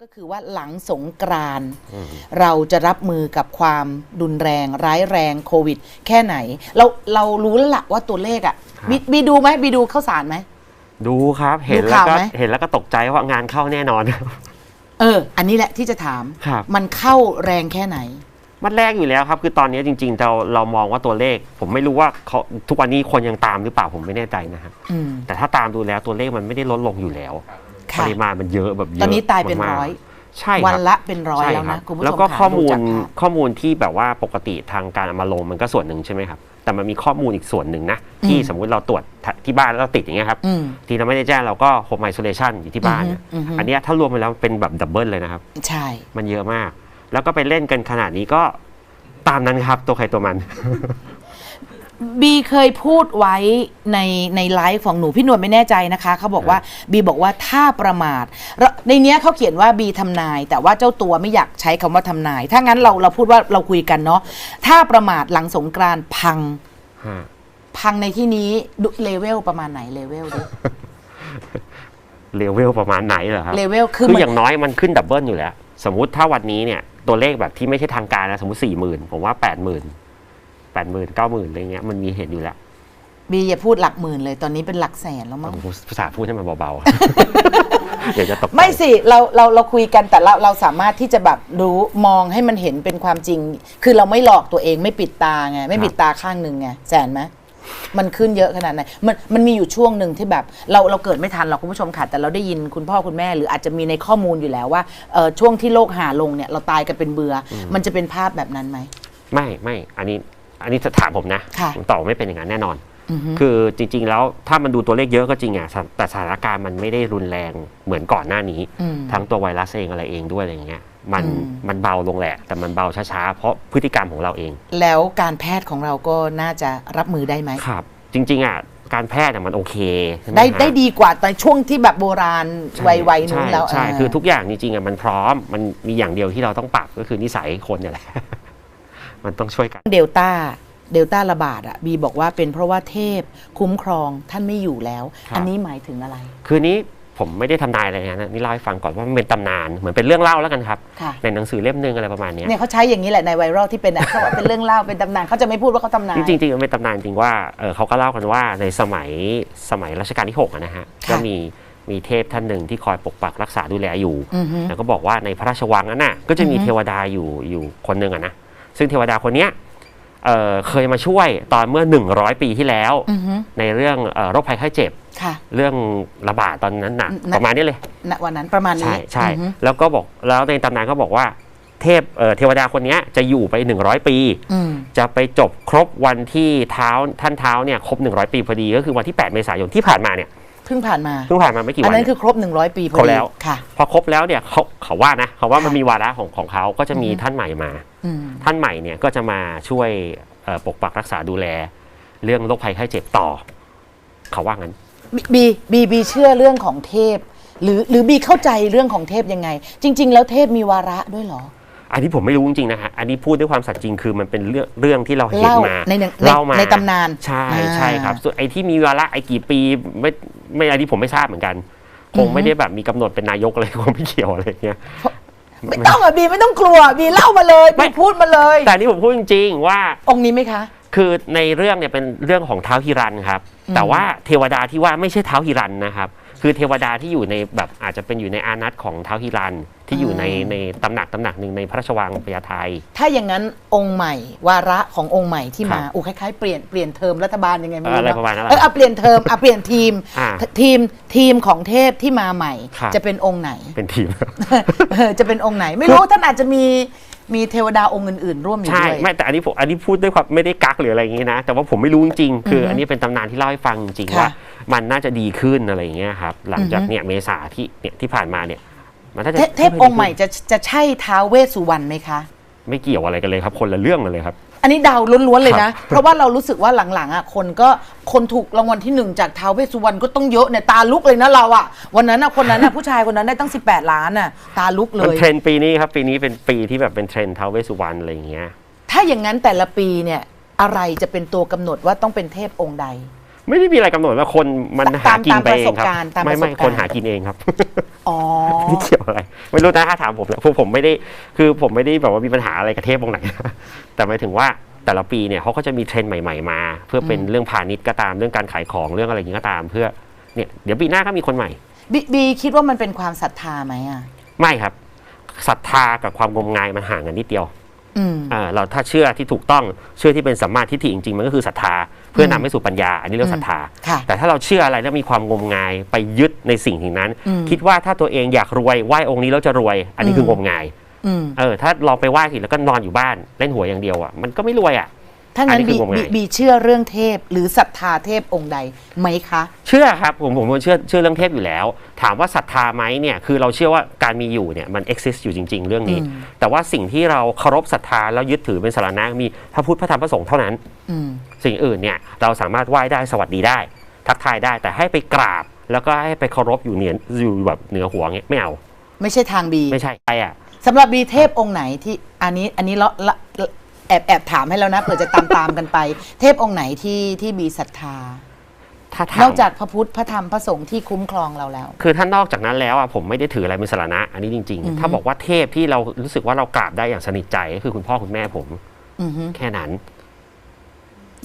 ก็คือว่าหลังสงกรานต์เราจะรับมือกับความรุนแรงร้ายแรงโควิด แค่ไหน เราเรารู้แล้วละว่าตัวเลขอะครับบีบีดูไหมบีดูข้าวสารไหม ดูครับ เห็นดูแล้วข่าวก็ไหม เห็นแล้วก็ตกใจว่างานเข้าแน่นอน เออ อันนี้แหละที่จะถาม ครับ มันเข้าแรงแค่ไหน มันแรกอยู่แล้วครับ คือตอนนี้จริง ๆ เราเรามองว่าตัวเลข ผมไม่รู้ว่าเขาทุกวันนี้คนยังตามหรือเปล่าผมไม่แน่ใจนะครับอืมแต่ถ้าตามดูแล้วตัวเลขมันไม่ได้ลดลงอยู่แล้ว ปค่ะริมาณมันเยอะแบบเยอะตอนนี้ตายเป็นมกๆร้อยใช่ครับวันละเป็นร้อยใช่แล้วครันะบคุณผู้ชมแล้วก็ค่ะข้อมูดูลจากภาพข้อมูลที่แบบว่าปกติทางการเอามาลงมันก็ส่วนหนึ่งใช่ไหมครับ แต่มันมีข้อมูลอีกส่วนหนึ่งนะ ที่อืมสมมุติเราตรวจที่บ้านแล้วเราติดอย่างเงี้ยครับอืมทีเราไม่ได้แจ้งเราก็โฮมไอโซเลชันอยู่ที่บ้านเนี่ยอือฮึอือฮึอันเนี้ยถ้ารวมไปแล้วเป็นแบบดับเบิลเลยนะครับ ใช่ มันเยอะมาก แล้วก็ไปเล่นกันขนาดนี้ก็ตามนั้นครับตัวใครตัวมัน บีเคยพูดไว้ในในไลฟ์ของหนูพี่นวลไม่แน่ใจนะคะเขาบอกว่าบีบอกว่าถ้าประมาทแล้วในเนี้ยเขาเขียนว่าบีทำนาย แต่ว่าเจ้าตัวไม่อยากใช้คำว่าทำนาย ถ้างั้นเราเราพูดว่าเราคุยกันเนาะถ้าประมาทหลังสงกรานต์พังฮะพังในที่นี้ดูเลเวลประมาณไหนเลเวลดิเลเวลประมาณไหนเหรอครับเลเวลคือคือมันอย่างน้อยมันขึ้นดับเบิลอยู่แล้ว สมมุติถ้าวันนี้เนี่ยตัวเลขแบบที่ไม่ใช่ทางการนะสมมติสี่หมื่นผมว่าแปดหมื่น แปดหมื่นเก้าหมื่นอะไรเงี้ยมันมีเห็นอยู่แล้วบีอย่าพูดหลักหมื่นเลยตอนนี้เป็นหลักแสนแล้วมั้งผมภาษาพูดให้มันเบาๆเดี๋ยวจะตกใจไม่สิเราเราเราคุยกันแต่เราเราสามารถที่จะแบบรู้มองให้มันเห็นเป็นความจริง คือเราไม่หลอกตัวเองไม่ปิดตาไงไม่ปิดตาข้างหนึ่งไงแสนไหมมันขึ้นเยอะขนาดไหนมันมันมีอยู่ช่วงหนึ่งที่แบบ เราเราเกิดไม่ทันหรอกคุณผู้ชมค่ะแต่เราได้ยินคุณพ่อคุณแม่ หรืออาจจะมีในข้อมูลอยู่แล้วว่าเออช่วงที่โลกหาลงเนี่ยเราตายกันเป็นเบืออมันจะเป็นภาพแบบนั้นไหมไม่ไม่อันนี้ อันนี้ถามผมนะค่ะผมตอบว่าไม่เป็นอย่างนั้นแน่นอนอือฮึคือจริง ๆ แล้วถ้ามันดูตัวเลขเยอะก็จริงอะสถแต่สถานการณ์มันไม่ได้รุนแรงเหมือนก่อนหน้านี้อืมทั้งตัวไวรัสเองอะไรเองด้วยอะไรอย่างเงี้ยมันอืมมันเบาลงแหละ แต่มันเบาช้าๆ เพราะพฤติกรรมของเราเอง แล้วการแพทย์ของเราก็น่าจะรับมือได้ไหมครับ จริง ๆอะการแพทย์อะมันโอเคใช่หมได้ฮะได้ดีกว่าในช่วงที่แบบโบราณใช่วัยวัยนู้นแล้วใช่ใช่เคือทุกอย่างจริงๆอะมันพร้อมมันมีอย่างเดียวที่เราต้องปรับก็คือนิสัยคนเนี่ยแหละ มันต้องช่วยกันเดลต้าเดลต้าระบาดอะบีบอกว่าเป็นเพราะว่าเทพคุ้มครองท่านไม่อยู่แล้วครับอันนี้หมายถึงอะไร คืนนี้ผมไม่ได้ทำนายอะไรนะนี่เล่าให้ฟังก่อนว่ามันเป็นตำนานเหมือนเป็นเรื่องเล่าแล้วกันครับค่ะในหนังสือเล่มหนึงอะไรประมาณเนี้ยเนี่ยเขาใช้อย่างนี้แหละในไวรัลที่เป็นอะเขาบอกเป็นเรื่องเล่าเป็นตำนานเขาจะไม่พูดว่าเขาตำนานจริงๆจริงๆมันเป็นตำนานจริงว่าเออเขาก็เล่ากันว่าในสมัยสมัยรัชกาลที่6อะนะฮะค่ะก็มีมีเทพท่านหนึ่งที่คอยปกปักรักษาดูแลอยู่อือฮึแล้วก็บอกว่าในพระราชวังนั้นน่ะก็จะมีอือฮึเทวดาอยู่อยู่คนหนึ่งอะนะ ซึ่งเทวดาคนเนี้ยเอ่อเคยมาช่วยตอนเมื่อ 100 ปีที่แล้วอือฮึในเรื่องเอ่อโรคภัยไข้เจ็บค่ะเรื่องระบาดตอนนั้นหนักณประมาณนี้เลยณวันนั้นประมาณนี้ ใช่ใช่อือฮึแล้วก็บอกแล้วในตำนานก็บอกว่าเทพเอ่อเทวดาคนเนี้ยจะอยู่ไป 100 ปีอืมจะไปจบครบวันที่เท้าท่านเท้าเนี่ยครบ 100 ปีพอดีก็คือวันที่ 8 เมษายนที่ผ่านมาเนี่ย เพิ่งผ่านมาเพิ่งผ่านมาไม่กี่อันวันนั้นเนี่ยคือครบ 100 ปีพอครบดีแล้วค่ะ พอครบแล้วเนี่ยเขาเขาว่านะเขาว่ามันค่ะมีวาระของของเขาก็จะมีอือฮึท่านใหม่มาอืมท่านใหม่เนี่ยก็จะมาช่วยเอ่อปกปักรักษาดูแล เรื่องโรคภัยไข้เจ็บต่อ เขาว่างั้นบีบีบีเชื่อเรื่องของเทพ หรือหรือบีเข้าใจเรื่องของเทพยังไง จริง ๆ แล้วเทพมีวาระด้วยเหรอ อันนี้ผมไม่รู้จริงๆนะฮะอันนี้พูดด้วยความสัตย์จริงคือมันเป็นเรื่องเรื่องที่เราเห็นเล่ามาในหนังเล่ามาในตำนานใช่อ่าใช่ครับส่วนไอ้ที่มีวาระไอ้กี่ปีไม่ไม่อันนี้ผมไม่ทราบเหมือนกันคงอือฮึไม่ได้แบบมีกำหนดเป็นนายกอะไรคงไม่เกี่ยวอะไรอย่างเงี้ยไม่ต้องอะบีไม่ต้องกลัวบีเล่ามาเลยไม่บีพูดมาเลย แต่อันนี่ผมพูดจริงๆว่า องค์นี้ไหมคะ คือในเรื่องเนี่ยเป็นเรื่องของเท้าวฮิรันครับอืมแต่ว่าเทวดาที่ว่าไม่ใช่เท้าวฮิรันนะครับ คือเทวดาที่อยู่ในแบบอาจจะเป็นอยู่ในอานัตของเท้าวฮิรัน ที่อยู่ในในตำหนักตำหนักหนึ่งในพระราชวังพญาไทถ้าอย่างนั้นองค์ใหม่ วาระขององค์ใหม่ที่มาครับโอ้คล้ายๆเปลี่ยนเปลี่ยนเทอมรัฐบาลยังไงไม่รู้อะไรเนประมาณนั้นแหละเออเอาเปลี่ยนเทอมเอาเปลี่ยนทีมอ่าทีมทีมของเทพที่มาใหม่ครับจะเป็นองค์ไหนเป็นทีมเออจะเป็นองค์ไหน ไม่รู้ท่านอาจจะมี มีเทวดาองค์อื่นๆ ร่วมอยู่ใช่ด้วย ไม่แต่อันนี้ผมอันนี้พูดด้วยความไม่ได้กักหรืออะไรอย่างงี้นะ แต่ว่าผมไม่รู้จริงๆคือออฮึอันนี้เป็นตำนานที่เล่าให้ฟังจริงๆค่ะว่า มันน่าจะดีขึ้นอะไรอย่างเงี้ยครับหลังจากอือฮึ เนี่ยเมษาที่เนี่ยที่ผ่านมาเนี่ยมันน่าจะเทเทพองค์ใหม่จะจะใช่ท้าวเวสสุวรรณไหมคะ ไม่เกี่ยวอะไรกันเลยครับ คนละเรื่องกันเลยครับ อันนี้เดาวล้วนๆเลยครันะบเพราะว่าเรารู้สึกว่าหลังๆอะคนก็คนถูกรางวัลที่หนึ่งจากท้าวเวสสุวรรณก็ต้องเยอะเนี่ยตาลุกเลยนะเราอะวันนั้นอะคนนั้นอะผู้ชายคนนั้นได้ตั้ง 18 ล้านอะตาลุกเลมันย เทรนด์ปีนี้ครับ ปีนี้เป็นปีที่แบบเป็นเทรนด์ท้าวเวสสุวรรณอะไรอย่างเงี้ย ถ้าอย่างนั้นแต่ละปีเนี่ยอะไรจะเป็นตัวกำหนดว่าต้องเป็นเทพองค์ใด ไม่ได้มีอะไรกำหนดว่าคนมันตามหากินไปเองครัตามประสบการณ์ตามไม่ไม่ประสบการณ์คนหากินเองครับ อ๋อ ไม่เกี่ยวอะไร ไม่รู้นะถ้าถามผมนะพวกผมไม่ได้คือผมไม่ได้แบบว่ามีปัญหาอะไรกับเทพองค์ไหน แต่หมายถึงว่าแต่ละปีเนี่ยเขาก็จะมีเทรนด์ใหม่ ๆ มา เพื่อเป็นอืมเรื่องพาณิชย์ก็ตามเรื่องการขายของเรื่องอะไรอย่างนี้ก็ตาม เพื่อเนี่ยเดี๋ยวปีหน้าก็มีคนใหม่บบีคิดว่ามันเป็นความศรัทธาไหมอะ ไม่ครับศรัทธากับความงมงายมันห่างกันนิดเดียว อืมอ่าเราถ้าเชื่อที่ถูกต้องเชื่อที่เป็นสัมมาทิฏฐิจริงๆมันก็คือศรัทธา เพื่อนำไปสู่ปัญญา อันนี้เรียกศรัทธาค่ะแต่ถ้าเราเชื่ออะไรแล้วมีความงมงายไปยึดในสิ่งสิ่งนั้นอืมคิดว่าถ้าตัวเองอยากรวยไหว้องค์นี้แล้วจะรวย อันนี้คือมงมงายอืมเออถ้าลองไปไหว้สิแล้วก็นอนอยู่บ้านเล่นหวยอย่างเดียวอะมันก็ไม่รวยอะ ถ้างั้อันนนี้คืบีองมบีงายบีเชื่อเรื่องเทพ หรือศรัทธาเทพองค์ใดไหมคะ เชื่อครับผมผมเชื่อเชื่อเรื่องเทพอยู่แล้ว ถามว่าศรัทธาไหมเนี่ยคือเราเชื่อว่าการมีอยู่เนี่ยมัน exist อยู่จริง ๆ เรื่องนี้ อืม แต่ว่าสิ่งที่เราเคารพศรัทธาแล้วยึดถือเป็นสารณะมีพระพุทธพระธรรมพระสงฆ์เท่านั้น อืม สิ่งอื่นเนี่ยเราสามารถไหว้ได้สวัสดีได้ ทักทายได้แต่ให้ไปกราบ แล้วก็ให้ไปเคารพอยู่เหนืออยู่แบบเหนือหัวเงี้ยไม่เอา ไม่ใช่ทางบีไม่ใช่ใช่อะ สำหรับบีเทพองค์ไหนที่อันนี้อันนี้เราละแอบแอบถามให้แล้วนะเผื่อจะตามตามกันไป เทพองค์ไหนที่ที่บีศรัทธาถ้านถามอกจากพระพุทธพระธรรมพระสงฆ์ที่คุ้มครองเราแล้ว คือถ้านอกจากนั้นแล้วอะผมไม่ได้ถืออะไรเป็นสารณะ อันนี้จริง อือฮึ ๆ ถ้าบอกว่าเทพที่เรารู้สึกว่าเรากราบได้อย่างสนิทใจก็คือคุณพ่อคุณแม่ผมอือฮึแค่นั้น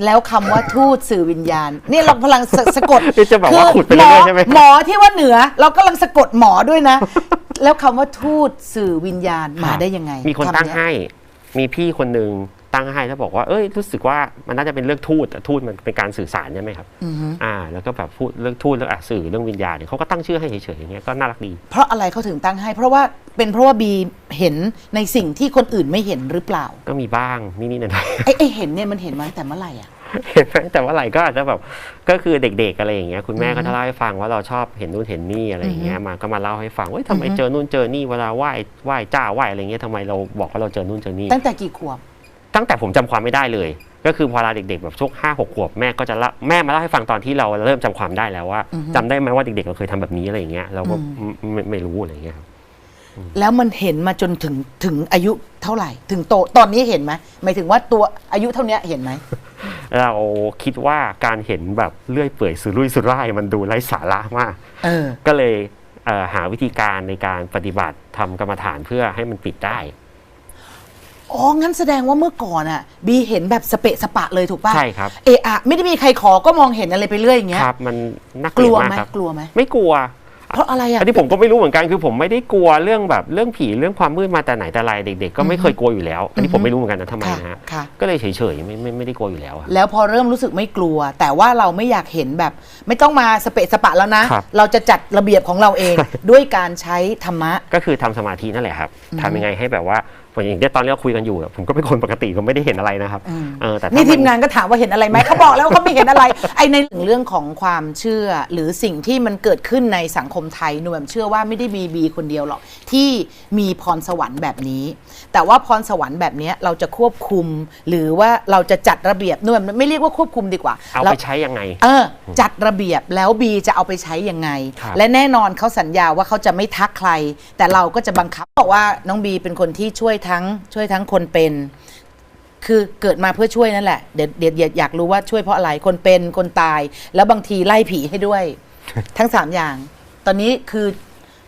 แล้วคำว่าทูตสื่อวิญญาณ นี่เราพลังสะสะกดจะบอกว่าคืขุดไปเรื่อยๆใช่ไหม หมอที่ว่าเหนือ เรากำลังสะกดหมอด้วยนะ แล้วคำว่าทูตสื่อวิญญาณมาได้ยังไงมีคนำตั้งเยให้ มีพี่คนหนึ่งตั้งให้แล้วบอกว่าเอ้ยรู้สึกว่ามันน่าจะเป็นเรื่องทูตแต่ทูตมันเป็นการสื่อสารใช่ไหมครับอือฮึอ่า แล้วก็แบบพูดเรื่องทูตเรื่องอะสื่อเรื่องวิญญาณเนี่ยเขาก็ตั้งชื่อให้เฉยๆอย่างเงี้ยก็น่ารักดี เพราะอะไรเขาถึงตั้งให้ เพราะว่าเป็นเพราะว่าบีเห็นในสิ่งที่คนอื่นไม่เห็นหรือเปล่า ก็มีบ้างนิดๆหน่อยไอ้ไอ้เห็นเนี่ยมันเห็นมาตั้งแต่เมื่อไหร่อะๆ เห็นไหมแต่ว่าอะไรก็อาจจะแบบก็คือเด็กๆอะไรอย่างเงี้ยคุณแม่ก็อือฮึจะเล่าให้ฟังว่าเราชอบเห็นนู่นเห็นนี่อะไรอย่างเงี้ยมาก็มาเล่าให้ฟังว่าทำไมอือฮึเจอนู่นเจอนี่เวลาไหว้ไหว้เจ้าไหว้อะไรเงี้ยทำไมเราบอกว่าเราเจอนู่นเจอนี่ตั้งแต่กี่ขวบ ตั้งแต่ผมจำความไม่ได้เลย ก็คือพอเวลาเด็กๆแบบช่วงห้าหกขวบแม่ก็จะเล่าแม่มาเล่าให้ฟังตอนที่เราเริ่มจำความได้แล้วว่าอือฮึจำได้ไหมว่าเด็กๆเราเคยทำแบบนี้อะไรอย่างเงี้ยเราก็อืมไม่ไม่รู้อะไรอย่างเงี้ยครับ แล้วมันเห็นมาจนถึงถึงอายุเท่าไหร่ ถึงโตตอนนี้เห็นไหมหมายถึงว่าตัวอายุเท่าเนี้ยเห็นไหมเราคิดว่าการเห็นแบบเลื่อยเปื่อยสุรุ่ยสุร่ายมันดูไร้สาระมากเออก็เลยเอ่อหาวิธีการในการปฏิบัติทำกรรมฐานเพื่อให้มันปิดได้อ๋อ งั้นแสดงว่าเมื่อก่อนอะ บีเห็นแบบสเปะสปะเลยถูกป่ะ ใช่ครับ เอะอะไม่ได้มีใครขอก็มองเห็นอะไรไปเรื่อยอย่างเงี้คยรับ มันน่ากกลัลัววมากไหมครับ กลัวไหม ไม่กลัว เพราะอะไรอะอันนี้ผมก็ไม่รู้เหมือนกันคือผมไม่ได้กลัวเรื่องแบบเรื่องผีเรื่องความมืดมาแต่ไหนแต่ไรเด็ก ๆ ก็ไม่เคยกลัวอยู่แล้ว อันนี้ผมไม่รู้เหมือนกันนะทำไมค่ะนะฮะค่ะก็เลยเฉยๆไม่ไม่ไม่ได้กลัวอยู่แล้วครับ แล้วพอเริ่มรู้สึกไม่กลัว แต่ว่าเราไม่อยากเห็นแบบ ไม่ต้องมาสเปะสปะแล้วนะ ครับ เราจะจัดระเบียบของเราเอง ด้วยการใช้ธรรมะ ก็คือทำสมาธินั่นแหละครับทำยังไงให้แบบว่า อย่างที่ตอนนี้เราคุยกันอยู่อะผมก็เป็นคนปกติก็ไม่ได้เห็นอะไรนะครับอืมเออแต่ถ้นี่ทีมมังานก็ถามว่าเห็นอะไรไหมเขาบอกแล้วว่าเขาไม่เห็นอะไรไอในเรื่องของความเชื่อหรือสิ่งที่มันเกิดขึ้นในสังคมไทยหนูแบบเชื่อว่าไม่ได้มีบีคนเดียวหรอกที่มีพรสวรรค์แบบนี้ แต่ว่าพรสวรรค์แบบเนี้ยเราจะควบคุม หรือว่าเราจะจัดระเบียบหนูแบบไม่เรียกว่าควบคุมดีกว่าเอาเราไปใช้ยังไง เออ จัดระเบียบแล้วบีจะเอาไปใช้ยังไงครับและแน่นอนเขาสัญญาว่าเขาจะไม่ทักใคร แต่เราก็จะบังคับบอกว่าน้องบีเป็นคนที่ช่วยทั้งช่วยทั้งคนเป็น คือเกิดมาเพื่อช่วยนั่นแหละ เดี๋ยวเดี๋ยวอยากรู้ว่าช่วยเพราะอะไร คนเป็นคนตาย แล้วบางทีไล่ผีให้ด้วย ทั้งสามอย่าง ตอนนี้คือ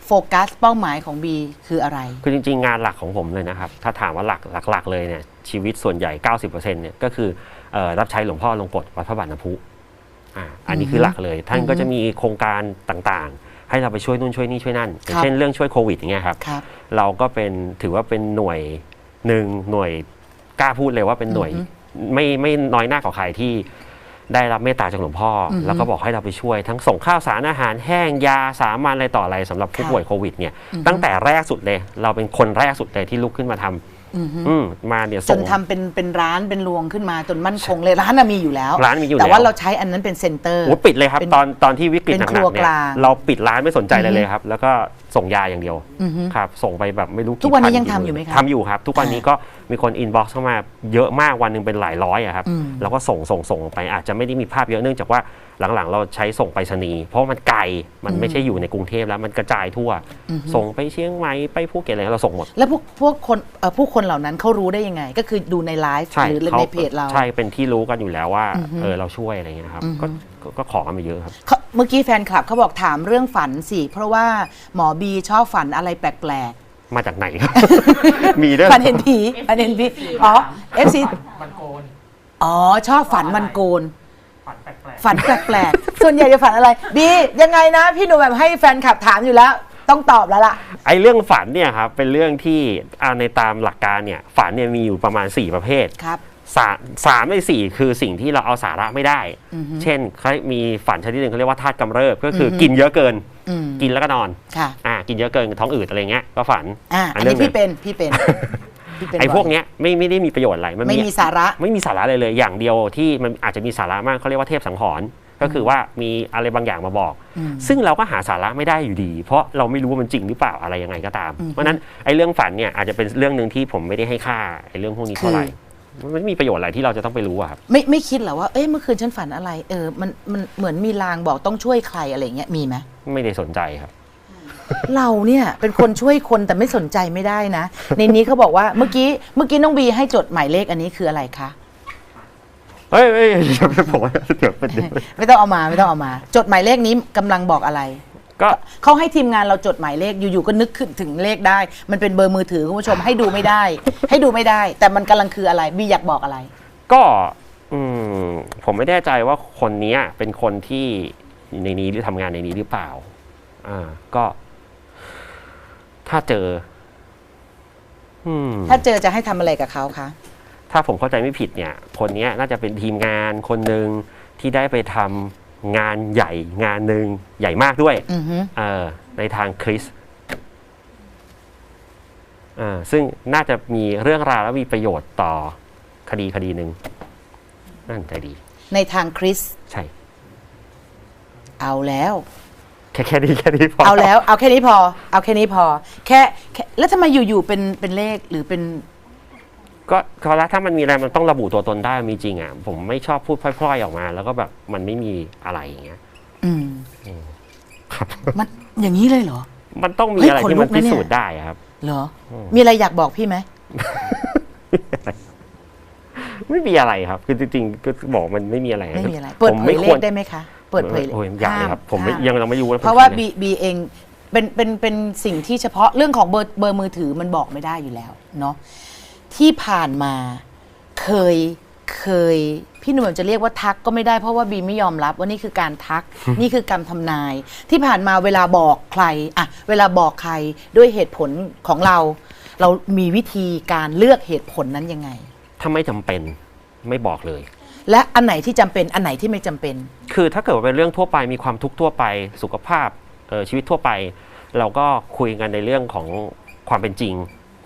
โฟกัสเป้าหมายของบีคืออะไร คือจริงๆ งานหลักของผมเลยนะครับ ถ้าถามว่าหลักหลักๆเลยเนี่ยชีวิตส่วนใหญ่ 90%เนี่ยก็คือเอ่อรับใช้หลวงพ่อลงกฎวัดพระบาทน้ำพุอ่าอันนี้คือหลักเลย ท่านก็จะมีโครงการต่างๆ ให้เราไปช่วยนู่นช่วยนี่ช่วยนั่นอย่างครับเช่นเรื่องช่วยโควิดอย่างเงี้ยครับครับเราก็เป็นถือว่าเป็นหน่วยหนึ่งหน่วยกล้าพูดเลยว่าเป็นหน่วยอือฮึไม่ไม่น้อยหน้ากว่าใครที่ได้รับเมตตาจากหลวงพ่อออฮึแล้วก็บอกให้เราไปช่วย ทั้งส่งข้าวสารอาหารแห้งยาสามัญอะไรต่ออะไรสำหรับผู้ค่ะป่วยโควิดเนี่ยอือฮึตั้งแต่แรกสุดเลย เราเป็นคนแรกสุดเลยที่ลุกขึ้นมาทำ อือฮึอืมมาเนี่ยจส่นง ทำเป็นเป็นร้านเป็นรวงขึ้นมาจนมั่นคงเลยร้านน่ะมีอยู่แล้ว ร้านมีอยู่แต่ว่าแล้วเราใช้อันนั้นเป็นเซ็นเตอร์ โอ้ปิดเลยครับ เป็นตอนตอนที่วิกฤตเป็นหนัครัวกๆเนี่ยกลางเราปิดร้านไม่สนใจเลยอือฮึเลยครับ แล้วก็ ส่งยาอย่างเดียวอือฮึ ครับ ส่งไปแบบไม่รู้ทุกวันนี้พัยังกี่ทำอยู่ไหมคะทำอยู่ครับ ทุกวันนี้ก็มีคนอินบ็อกซ์เข้ามาเยอะมากวันหนึ่งเป็นหลายร้อยอะครับ อืม แล้วก็ส่งส่งส่งไปอาจจะไม่ได้มีภาพเยอะเนื่องจากว่าหลังๆ เราใช้ส่งไปรษณีย์เพราะมันไกลมันไม่ใช่อยู่ในกรุงเทพแล้วมันกระจายทั่ว ส่งไปเชียงใหม่ไปภูเก็ตอะไรเราส่งหมด แล้วพวกพวกคนเอ่อผู้คนเหล่านั้นเขารู้ได้ยังไง ก็คือดูในไลฟ์ใช่หรือขาในเพจเรา ใช่เป็นที่รู้กันอยู่แล้วว่าอือฮึเออเราช่วยอะไรเงี้ยครับอือฮึก็ ก็ก็ขอกันมาเยอะครับ เขาเมื่อกี้แฟนคลับเขาบอกถามเรื่องฝันสิ เพราะว่าหมอบีชอบฝันอะไรแปลกมาจากไหนครับ มีด้วยๆ ฝันเห็นผีฝันเห็นผีอ๋อเอฟซีมันโกนอ๋อ ชอบฝันมันโกน ฝันแปลกฝันแปลกๆ ส่วนใหญ่จะฝันอะไร บียังไงนะพี่หนูแบบให้แฟนคลับถามอยู่แล้ว ต้องตอบแล้วล่ะ ไอ้เรื่องฝันเนี่ยครับเป็นเรื่องที่อ่าในตามหลักการเนี่ยฝันเนี่ยมีอยู่ประมาณ 4 ประเภท ครับ สามสามในสี่คือสิ่งที่เราเอาสาระไม่ได้ อือฮึ เช่นเขามีฝันชนิดหนึ่งเขาเรียกว่าธาตุกำเริบก็คือออฮึกินเยอะเกิน อืมกินแล้วก็นอน ค่ะอ่า กินเยอะเกินท้องอืดอะไรเงี้ยก็ฝันอะอัอันนเรื่นี้องพี่เป็นพี่เป็นพี่เป็นไอ้พวกบ่ยเนี้ยไม่ไม่ได้มีประโยชน์อะไรมันไม่มีสาระ ไม่มีสาระเลยเลยอย่างเดียวที่มันอาจจะมีสาระมากเขาเรียกว่าเทพสังหรณ์ก็คือว่ามีอะไรบางอย่างมาบอก อืมซึ่งเราก็หาสาระไม่ได้อยู่ดี เพราะเราไม่รู้ว่ามันจริงหรือเปล่าอะไรยังไงก็ตาม อืม เพราะฉะนั้นไอ้เรื่องฝันเนี่ยอาจจะเป็นเรื่องหนึ่งที่ผมไม่ได้ให้ค่าไอ้เรื่องพวกนี้เท่าไหร่มัน ไม่มีประโยชน์อะไรที่เราจะต้องไปรู้อะครับ ไม่ไม่คิดเหรอว่าเอ้ยเมื่อคืนฉันฝันอะไรเออมันมันเหมือนมีลางบอกต้องช่วยใครอะไรเงี้ยมีไหมไม่ได้สนใจครับ เราเนี่ยเป็นคนช่วยคนแต่ไม่สนใจไม่ได้นะ ในนี้เขาบอกว่าเมื่อกี้เมื่อกี้น้องบีให้จดหมายเลขอันนี้คืออะไรคะเฮ้ยเฮ้ยเดี๋ยวผมว่าเดี๋ยวเป็นเดี๋ยวไม่ต้องเอามาไม่ต้องเอามา จดหมายเลขนี้กำลังบอกอะไร ก็เขาให้ทีมงานเราจดหมายเลขอยู่ๆก็นึกขึ้นถึงเลขได้ มันเป็นเบอร์มือถือคุณผู้ชมให้ดูไม่ได้ ให้ดูไม่ได้ แต่มันกำลังคืออะไรบีอยากบอกอะไร ก็อืมผมไม่แน่ใจว่าคนเนี้ยเป็นคนที่ในนี้หรือทำงานในนี้หรือเปล่า อ่า ก็ ถ้าเจอ อืม ถ้าเจอจะให้ทำอะไรกับเขาคะถ้าผมเข้าใจไม่ผิดเนี่ย คนเนี้ยน่าจะเป็นทีมงานคนหนึ่งที่ได้ไปทำ งานใหญ่งานหนึ่งใหญ่มากด้วยอือฮึเออในทางคริสต์อ่าซึ่งน่าจะมีเรื่องราวและมีประโยชน์ต่อคดีคดีหนึ่งน่าสนใจดี ในทางคริสต์ใช่ เอาแล้ว แค่แค่นี้แค่นี้พอเอาแล้ว เอาแค่นี้พอ เอาแค่นี้พอ แค่แค่แล้วทำไมอยู่ๆเป็นเป็นเลขหรือเป็น ก็ก็แล้วถ้ามันมีอะไรมันต้องระบุตัวตนได้มีจริงอะผมไม่ชอบพูดพล่อยๆออกมา แล้วก็แบบมันไม่มีอะไรอย่างเงี้ย อืมครับ มันอย่างนี้เลยเหรอ มันต้องมีเฮ้ยอะไรขนที่ลุมันกนะพิเนี่ยสูจน์ได้อะครับ เหรอ อืม มีอะไรอยากบอกพี่ไหม ไม่มีอะไรครับ คือจริงๆก็บอกมันไม่มีอะไรไม่มีอะไร เปิดผมเผไม่ยเลควรขได้ไหมคะ เปิดเผยโอ้ยอยากเลยครับผมไม่ห้ายังเราไม่รู้เพราะว่าผมบีบีเองเป็นเป็นเป็นสิ่งที่เฉพาะเรื่องของเบอร์เบอร์มือถือมันบอกไม่ได้อยู่แล้วเนาะ ที่ผ่านมาเคยเคย พี่หนุ่มจะเรียกว่าทักก็ไม่ได้เพราะว่าบีไม่ยอมรับว่านี่คือการทัก นี่คือการทำนาย ที่ผ่านมาเวลาบอกใครอะเวลาบอกใครด้วยเหตุผลของเรา เรามีวิธีการเลือกเหตุผลนั้นยังไง ถ้าไม่จำเป็นไม่บอกเลย และอันไหนที่จำเป็นอันไหนที่ไม่จำเป็น คือถ้าเกิดว่าเป็นเรื่องทั่วไปมีความทุกข์ทั่วไปสุขภาพเอ่อชีวิตทั่วไป เราก็คุยกันในเรื่องของความเป็นจริง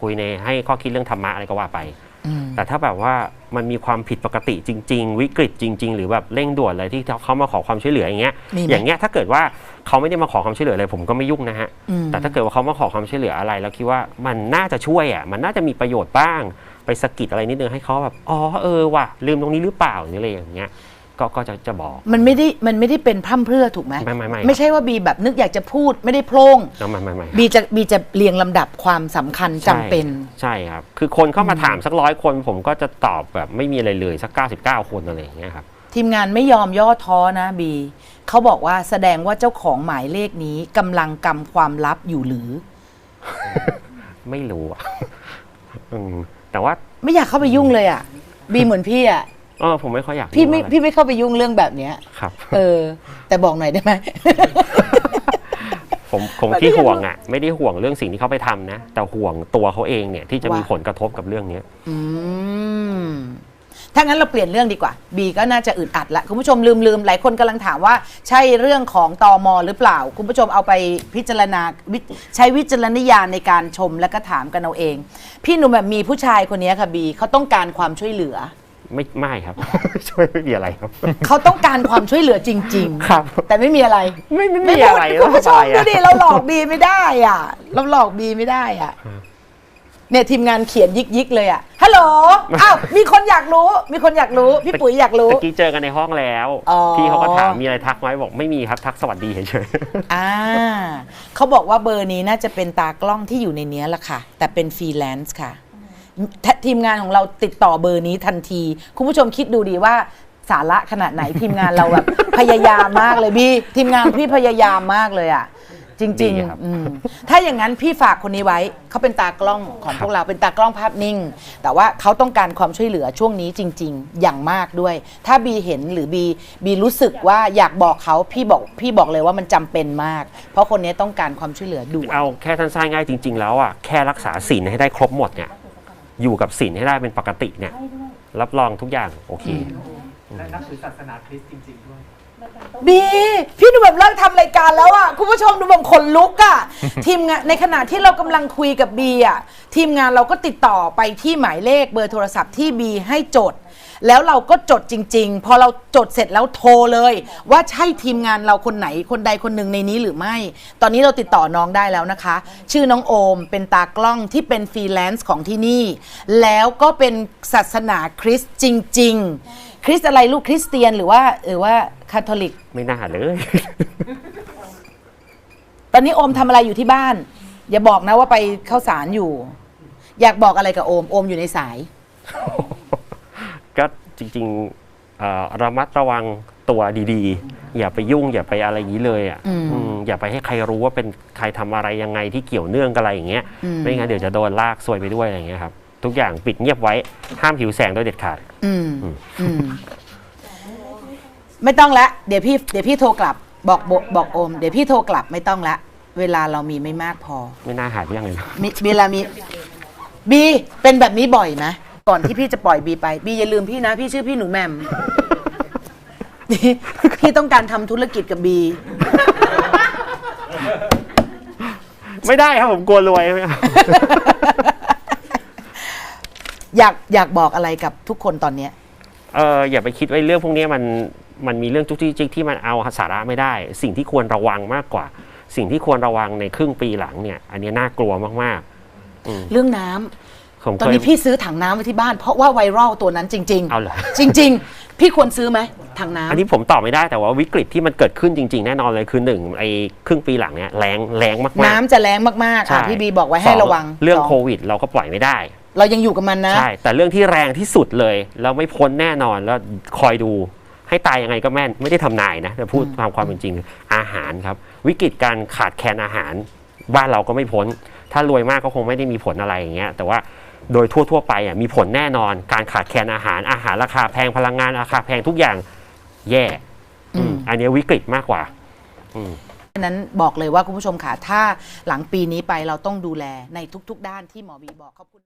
คุยในให้ข้อคิดเรื่องธรรมะอะไรก็ว่าไปอืมแต่ถ้าแบบว่ามันมีความผิดปกติจริง ๆ วิกฤตจริง ๆ หรือแบบเร่งด่วนอะไรที่เขามาขอความช่วยเหลืออย่างเงี้ยมีไหมอย่างเงี้ยถ้าเกิดว่าเขาไม่ได้มาขอความช่วยเหลืออะไรผมก็ไม่ยุ่งนะฮะอืมแต่ถ้าเกิดว่าเขามาขอความช่วยเหลืออะไร แล้วคิดว่ามันน่าจะช่วยอะมันน่าจะมีประโยชน์บ้าง ไปสะกิดอะไรนิดนึงให้เขาแบบอ๋อเออว่ะลืมตรงนี้หรือเปล่าหรืออะไรอย่างเงี้ย ก็ก็จะจะบอก มันไม่ได้มันไม่ได้เป็นพร่ำเพรื่อถูกไหมไม่ไม่ไม่ไม่ใช่ว่าบีแบบนึกอยากจะพูดไม่ได้โพร่งเอาไม่ไม่ไม่บีจะบีจะเรียงลำดับความสำคัญจำเป็นใช่ครับ คือคนเข้ามาถามสักร้อยคน ผมก็จะตอบแบบไม่มีอะไรเลยสัก 99 คนอะไรอย่างเงี้ยครับทีมงานไม่ยอมย่อท้อนะบีเขาบอกว่าแสดงว่าเจ้าของหมายเลขนี้กำลังกำความลับอยู่หรือ ไม่รู้อะอืมแต่ว่าไม่อยากเข้าไปยุ่งเลยอะ บีเหมือนพี่อะเออผมไม่ค่อยอยากพี่ไม่รู้อะไรพี่ไม่เข้าไปยุ่งเรื่องแบบเนี้ย ครับ เออ แต่บอกหน่อยได้ไหม ผมผมแบบที่นี้ห่วงอะ ไม่ได้ห่วงเรื่องสิ่งที่เขาไปทำนะ แต่ห่วงตัวเขาเองเนี่ยที่จะมีว่า ผลกระทบกับเรื่องเนี้ย อืม ถ้างั้นเราเปลี่ยนเรื่องดีกว่า บีก็น่าจะอึดอัดละ คุณผู้ชมลืมลืมหลายคนกำลังถามว่า ใช่เรื่องของตอมหรือเปล่า คุณผู้ชมเอาไปพิจารณาวิใช้วิจารณญาณในการชมและก็ถามกันเอาเอง พี่หนุ่มแบบมีผู้ชายคนนี้ค่ะบีเขาต้องการความช่วยเหลือ ไม่ไม่ครับ ช่วยไม่มีอะไรครับ เขาต้องการความช่วยเหลือจริง ๆ ครับ แต่ไม่มีอะไรไม่ไม่ไม่มีพูดอะไรคุณผู้ชมแล้วดูทำไอะดิเราหลอกบีไม่ได้อะ เราหลอกบีไม่ได้อะเนี่ยทีมงานเขียนยิกยิกๆเลยอะฮัลโหลอ้าวมีคนอยากรู้ มีคนอยากรู้ พี่ปุ๋ยอยากรู้ตะกี้เจอกันในห้องแล้วอ๋อพี่เขาก็ถามมีอะไรทักไหมบอกไม่มีครับทักสวัสดีเฉยอ่าเขาบอกว่าเบอร์นี้น่าจะเป็นตากล้องที่อยู่ในเนี้ยแหละค่ะ แต่เป็นฟรีแลนซ์ค่ะ ททีมงานของเราติดต่อเบอร์นี้ทันที คุณผู้ชมคิดดูดีว่าสาระขนาดไหนทีมงานเราแบบ พยายามมากเลยพี่ ทีมงานพี่พยายามมากเลยอะ จริงดีครับ ๆอืมถ้าอย่างนั้นพี่ฝากคนนี้ไว้ เขาเป็นตากล้องของพวกเราเป็นตากล้องภาพนิ่ง แต่ว่าเขาต้องการความช่วยเหลือช่วงนี้จริง ๆ อย่างมากด้วย ถ้าบีเห็นหรือบีบีรู้สึกว่าอยากบอกเขาพี่บอกพี่บอกเลยว่ามันจำเป็นมาก เพราะคนนี้ต้องการความช่วยเหลือด่วน เอาแค่ท่านสร้างง่ายจริง ๆ แล้วอะแค่รักษาศีลให้ได้ครบหมดเนี่ย อยู่กับศีลให้ได้เป็นปกติเนี่ย รับรองทุกอย่างโอเค และนับถือศาสนาคริสต์จริง ๆ ด้วย บีพี่ดูแบบเลิกทำรายการแล้วอะคุณผู้ชมดูแบบขนลุกอะ ทีมงานในขณะที่เรากำลังคุยกับบีอะทีมงานเราก็ติดต่อไปที่หมายเลขเบอร์โทรศัพท์ที่บีให้จด แล้วเราก็จดจริง ๆ พอเราจดเสร็จแล้วโทรเลย ว่าใช่ทีมงานเราคนไหนคนใดคนหนึ่งในนี้หรือไม่ ตอนนี้เราติดต่อน้องได้แล้วนะคะ ชื่อน้องโอมเป็นตากล้องที่เป็นฟรีแลนซ์ของที่นี่ แล้วก็เป็นศาสนาคริสต์จริง ๆ คริสต์อะไรลูกคริสเตียนหรือว่าหรือว่า คาทอลิก ไม่น่าเลย ตอนนี้โอมทำอะไรอยู่ที่บ้าน อย่าบอกนะว่าไปเข้าสารอยู่ อยากบอกอะไรกับโอม โอมอยู่ในสาย ก็จริงๆเอ่อระมัดระวังตัวดีๆ อย่าไปยุ่งอย่าไปอะไรอย่างนี้เลยอะอืมอืมอย่าไปให้ใครรู้ว่าเป็นใครทำอะไรยังไงที่เกี่ยวเนื่องกับอะไรอย่างเงี้ยอืม ไม่งั้นเดี๋ยวจะโดนลากซวยไปด้วยอะไรอย่างเงี้ยครับ ทุกอย่างปิดเงียบไว้ห้ามหิวแสงโดยเด็ดขาด อืมอืม ไม่ต้องละเดี๋ยวพี่เดี๋ยวพี่โทรกลับบอกบอกบอกโอม เดี๋ยวพี่โทรกลับไม่ต้องละ เวลาเรามีไม่มากพอไม่น่าหาเรื่องเลยนะมีเวลามีบีเป็นแบบนี้บ่อยนะก่อนที่พี่จะปล่อยบีไปบีอย่าลืมพี่นะ พี่ชื่อพี่หนูแหมมพี่พี่ต้องการทำธุรกิจกับบี ไม่ได้ครับผมกลัวรวยไม่เอาอยากอยากบอกอะไรกับทุกคนตอนเนี้ย เอออย่าไปคิดว่าเรื่องพวกนี้มัน มันมีเรื่องจุกจิกจิกที่มันเอาสาระไม่ได้ สิ่งที่ควรระวังมากกว่า สิ่งที่ควรระวังในครึ่งปีหลังเนี่ย อันนี้น่ากลัวมากเรื่องน้ำๆผมตอนเคยนี้พี่ซื้อถังน้ำไว้ที่บ้านเพราะว่าไวรัลตัวนั้นจริงเอาเหรอจริง ๆ พี่ควรซื้อไหมถังน้ำอันนี้ผมตอบไม่ได้แต่ว่าวิกฤตที่มันเกิดขึ้นจริง ๆ แน่นอนเลยคือหนึ่งไอ้ครึ่งปีหลังเนี่ยแรงแรงมากๆน้ำจะแรงมากๆใช่ค่ะพี่บีบอกไว้ให้สระวัง เรื่องสโควิด เราก็ปล่อยไม่ได้ เรายังอยู่กับมันนะใช่แต่เรื่องที่แรงที่สุดเลยแล้วไม่พ้นแน่นอนแล้วคอยดู ให้ตายยังไงก็แม่นไม่ได้ทำนายนะแต่พูดตามความเป็นจริงอาหารครับ วิกฤตการขาดแคลนอาหาร บ้านเราก็ไม่พ้น ถ้ารวยมากก็คงไม่ได้มีผลอะไรอย่างเงี้ยแต่ว่าโดยทั่ว ๆ ไปอะมีผลแน่นอนการขาดแคลนอาหาร อาหารราคาแพงพลังงานราคาแพงทุกอย่างแย่ อืมอืมอันนี้วิกฤตมากกว่า อืมฉะนั้นบอกเลยว่าคุณผู้ชมค่ะถ้าหลังปีนี้ไปเราต้องดูแลในทุก ๆ ด้านที่หมอบีบอกขอบคุณ